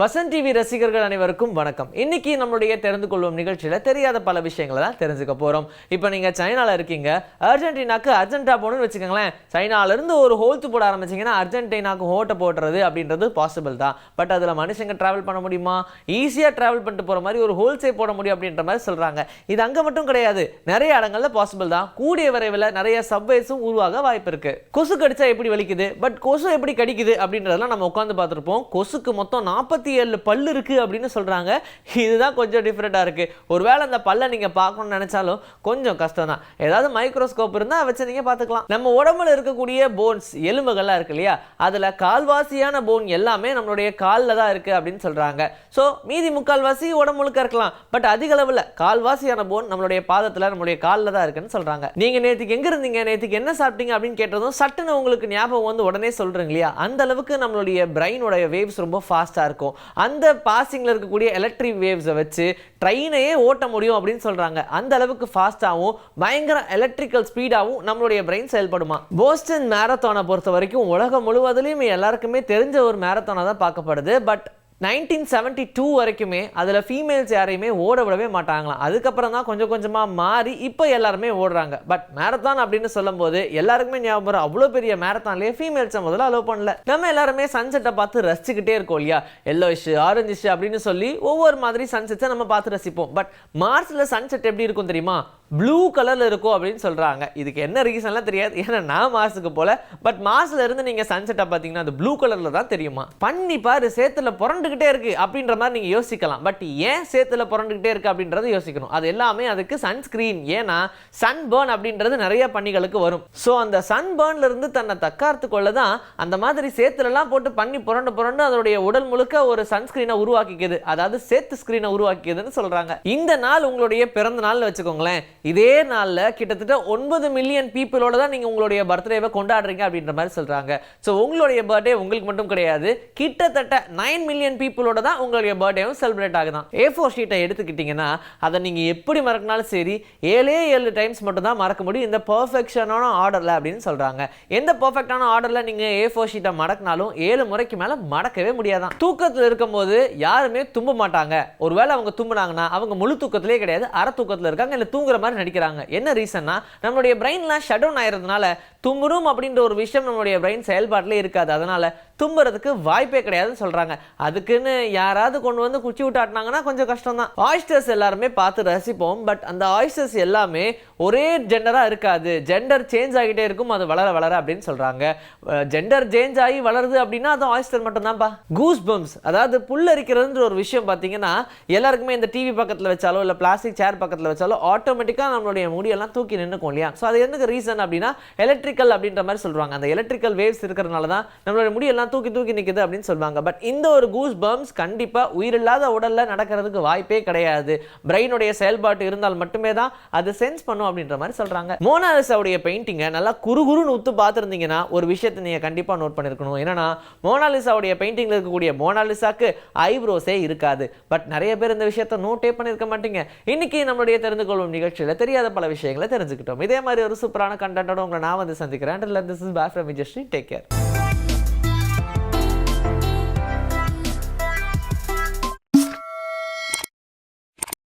Vasanth TV ரசிகர்கள் அனைவருக்கும் வணக்கம். இன்னைக்கு நம்மளுடைய தெரிந்து கொள்வோம் நிகழ்ச்சியில் தெரியாத பல விஷயங்களை தான் தெரிஞ்சுக்க போறோம். இப்போ நீங்க சைனால இருக்கீங்க. அர்ஜென்டினாக்கு அர்ஜென்டா போகணும்னு வச்சுக்கோங்களேன். சைனால இருந்து ஒரு ஹோல்த்து போட ஆரம்பிச்சிங்கன்னா அர்ஜென்டினாக்கு ஹோட்டை போடுறது அப்படின்றது பாசிபிள் தான். பட் அதில் மனுஷங்க டிராவல் பண்ண முடியுமா? ஈஸியாக டிராவல் பண்ணிட்டு போகிற மாதிரி ஒரு ஹோல்சே போட முடியும் அப்படின்ற மாதிரி சொல்றாங்க. இது அங்கே மட்டும் கிடையாது. நிறைய இடங்களில் பாசிபிள் தான். கூடிய விரைவில் நிறைய சப்வேஸும் உருவாக வாய்ப்பு இருக்கு. கொசு கடிச்சா எப்படி வலிக்குது? பட் கொசு எப்படி கடிக்குது அப்படின்றதெல்லாம் நம்ம உட்காந்து பார்த்துருப்போம். கொசுக்கு மொத்தம் நாற்பத்தி ஏழு பல்லு இருக்கு அப்படின்னு சொல்றாங்க. இதுதான் கொஞ்சம் டிஃப்ரெண்ட்டாக இருக்கு. ஒருவேளை அந்த பல்லை நீங்க பார்க்கணும்னு நினைச்சாலும் கொஞ்சம் கஷ்டம் தான் ஏதாவது மைக்ரோஸ்கோப் இருந்தால் வச்சு நீங்கள் பார்த்துக்கலாம். நம்ம உடம்புல இருக்கக்கூடிய போன்ஸ் எலும்புகள்லாம் இருக்கு இல்லையா? அதுல கால்வாசியான போன் எல்லாமே நம்மளுடைய காலில் தான் இருக்கு அப்படின்னு சொல்றாங்க. ஸோ மீதி முக்கால்வாசி உடம்பு முழுக்க இருக்கலாம். பட் அதிக அளவில் கால்வாசியான போன் நம்மளுடைய பாதத்தில் நம்மளுடைய காலில் தான் இருக்குன்னு சொல்றாங்க. நீங்க நேற்றுக்கு எங்க இருந்தீங்க? நேற்றுக்கு என்ன சாப்பிட்டீங்க அப்படின்னு கேட்டதும் சட்டுன்னு உங்களுக்கு ஞாபகம் வந்து உடனே சொல்றீங்க இல்லையா? அந்த அளவுக்கு நம்மளுடைய பிரெயினோட வேவ்ஸ் ரொம்ப ஃபாஸ்ட்டாக இருக்கும். அந்த பாசிங்கில் இருக்கக்கூடிய எலக்ட்ரிக் வேவ்ஸை வச்சு ட்ரெயினையே ஓட்ட முடியும் அப்படின்னு சொல்றாங்க. அந்த அளவுக்கு ஃபாஸ்ட்டாகவும் பயங்கர எலக்ட்ரிக்கல் ஸ்பீடாகவும் நம்மளுடைய பிரெயின் செயல்படுமா? போஸ்டன் மேரத்தானை பொறுத்த வரைக்கும் உலகம் முழுவதிலையும் எல்லாருக்குமே தெரிஞ்ச ஒரு மேரத்தானாக தான் பார்க்கப்படுது. பட் நைன்டீன் செவன்ட்டி டூ வரைக்குமே அதில் ஃபீமேல்ஸ் யாரையுமே ஓட விடவே மாட்டாங்களாம். அதுக்கப்புறம் தான் கொஞ்சம் கொஞ்சமாக மாறி இப்போ எல்லாருமே ஓடுறாங்க. பட் மேரத்தான் அப்படின்னு சொல்லும்போது எல்லாருக்குமே ஞாபகம் அவ்வளோ பெரிய மேரத்தான்லேயே ஃபீமேல்ஸை முதல்ல அலோவ் பண்ணல. நம்ம எல்லாருமே சன்செட்டை பார்த்து ரசிச்சுக்கிட்டே இருக்கோம் இல்லையா? எல்லோஷ் ஆரஞ்சிஷ் அப்படின்னு சொல்லி ஒவ்வொரு மாதிரி சன்செட்ஸை நம்ம பார்த்து ரசிப்போம். பட் மார்ஸில் சன்செட் எப்படி இருக்கும் தெரியுமா? ப்ளூ கலரில் இருக்கும் அப்படின்னு சொல்கிறாங்க இதுக்கு என்ன ரீசன்லாம் தெரியாது. ஏன்னா நான் மாசுக்கு போல. பட் மாசில் இருந்து நீங்கள் சன்செட்டை பார்த்தீங்கன்னா அது ப்ளூ கலரில் தான் தெரியுமா? பண்ணி பாரு சேத்துல புரண்டுக்கிட்டே இருக்கு அப்படின்ற மாதிரி நீங்கள் யோசிக்கலாம். பட் ஏன் சேத்துல புரண்டுக்கிட்டே இருக்கு அப்படின்றத யோசிக்கணும். அது எல்லாமே அதுக்கு சன்ஸ்கிரீன். ஏன்னா சன் பேர்ன் அப்படின்றது நிறைய பண்ணிகளுக்கு வரும். ஸோ அந்த சன் பேர்ன்ல இருந்து தன்னை தக்கார்த்து கொள்ள தான் அந்த மாதிரி சேத்துலலாம் போட்டு பண்ணி புரண்டு புரண்டு அதனுடைய உடல் முழுக்க ஒரு சன்ஸ்கிரீனை உருவாக்கிக்குது. அதாவது சேத்து ஸ்கிரீனை உருவாக்கிக்குதுன்னு சொல்றாங்க. இந்த நாள் உங்களுடைய பிறந்த நாள்னு வச்சுக்கோங்களேன். இதே நாளில் கிட்டத்தட்ட ஒன்பது மில்லியன் பீப்புளோட தான் நீங்கள் உங்களுடைய பர்த்டேவை கொண்டாடுறீங்க அப்படின்ற மாதிரி சொல்கிறாங்க ஸோ உங்களுடைய பர்த்டே உங்களுக்கு மட்டும் கிடையாது. கிட்டத்தட்ட நைன் மில்லியன் பீப்புளோட தான் உங்களுடைய பர்த்டேவும் செலிப்ரேட் ஆகுதான். ஏ ஃபோர் ஷீட்டை எடுத்துக்கிட்டிங்கன்னா அதை நீங்கள் எப்படி மறக்கினாலும் சரி ஏழே ஏழு டைம்ஸ் மட்டும் தான் மறக்க முடியும். இந்த பர்ஃபெக்ஷனான ஆர்டரில் அப்படின்னு சொல்கிறாங்க எந்த பர்ஃபெக்டான ஆர்டரில் நீங்கள் ஏ ஃபோர் ஷீட்டை மடக்கினாலும் ஏழு முறைக்கு மேலே மடக்கவே முடியாதான். தூக்கத்தில் இருக்கும்போது யாருமே தும்ப மாட்டாங்க. ஒருவேளை அவங்க தும்புனாங்கன்னா அவங்க முழு தூக்கத்திலே கிடையாது அரை தூக்கத்தில் இருக்காங்க இல்லை தூங்குற மாதிரி நடிக்கிறாங்க. என்ன ரீசன்னா நம்மளுடைய பிரெயின்லாம் ஷட் டவுன் ஆயிருந்தனால தும்புறும் அப்படின்ற ஒரு விஷயம் நம்மளுடைய பிரெயின் செயல்பாட்டிலே இருக்காது. அதனால தும்புறதுக்கு வாய்ப்பே கிடையாதுன்னு சொல்கிறாங்க அது அதுக்குன்னு யாராவது கொண்டு வந்து குச்சி விட்டாட்டினாங்கன்னா கொஞ்சம் கஷ்டம் தான் ஆயிஸ்டர்ஸ் எல்லாருமே பார்த்து ரசிப்போம். பட் அந்த ஆயிஸ்டர்ஸ் எல்லாமே ஒரே ஜெண்டராக இருக்காது. ஜெண்டர் சேஞ்ச் ஆகிட்டே இருக்கும். அது வளர வளர அப்படின்னு சொல்கிறாங்க ஜெண்டர் சேஞ்ச் ஆகி வளருது அப்படின்னா அது ஆயிஸ்டர் மட்டும்தான்ப்பா கூஸ் பம்ஸ் அதாவது புல்லரிக்கிறதுன்ற ஒரு விஷயம் பார்த்தீங்கன்னா எல்லாருக்குமே இந்த டிவி பக்கத்தில் வச்சாலோ இல்லை பிளாஸ்டிக் சேர் பக்கத்தில் வச்சாலோ ஆட்டோமேட்டிக்காக நம்மளுடைய முடியெல்லாம் தூக்கி நின்றுக்கும் இல்லையா? ஸோ அது எதுக்கு ரீசன் அப்படின்னா எலக்ட்ரிக்கல் அப்படின்ற மாதிரி சொல்கிறாங்க அந்த எலக்ட்ரிக்கல் வேவ்ஸ் இருக்கிறதுனால தான் நம்மளுடைய முடியெல்லாம் தூக்கி தூக்கி நிற்குது அப்படின்னு சொல்லுவாங்க பட் இந்த ஒரு கூஸ் பம்ஸ் கண்டிப்பாக உயிரில்லாத உடல்ல நடக்கிறதுக்கு வாய்ப்பே கிடையாது. பிரெயினுடைய செயல்பாட்டு இருந்தால் மட்டுமே தான் அது சென்ஸ் பண்ணும் அப்படின்ற மாதிரி சொல்றாங்க. மோனாலிசாவுடைய பெயிண்டிங்கை நல்லா குறுகுறுன்னு உத்து பார்த்துருந்தீங்கன்னா ஒரு விஷயத்தை நீங்கள் கண்டிப்பாக நோட் பண்ணியிருக்கணும் என்னன்னா மோனாலிசாவுடைய பெயிண்டிங்கில் இருக்கக்கூடிய மோனாலிசாக்கு ஐப்ரோஸே இருக்காது. பட் நிறைய பேர் இந்த விஷயத்தை நோட்டே பண்ணியிருக்க மாட்டீங்க. இன்னைக்கு நம்மளுடைய தெரிந்து கொள்ளும் நிகழ்ச்சியில் தெரியாத பல விஷயங்களை தெரிஞ்சுக்கிட்டோம். இதே மாதிரி ஒரு சூப்பரான கண்டென்ட்டோட உங்களை நான் வந்து சந்திக்கிறேன். Is take care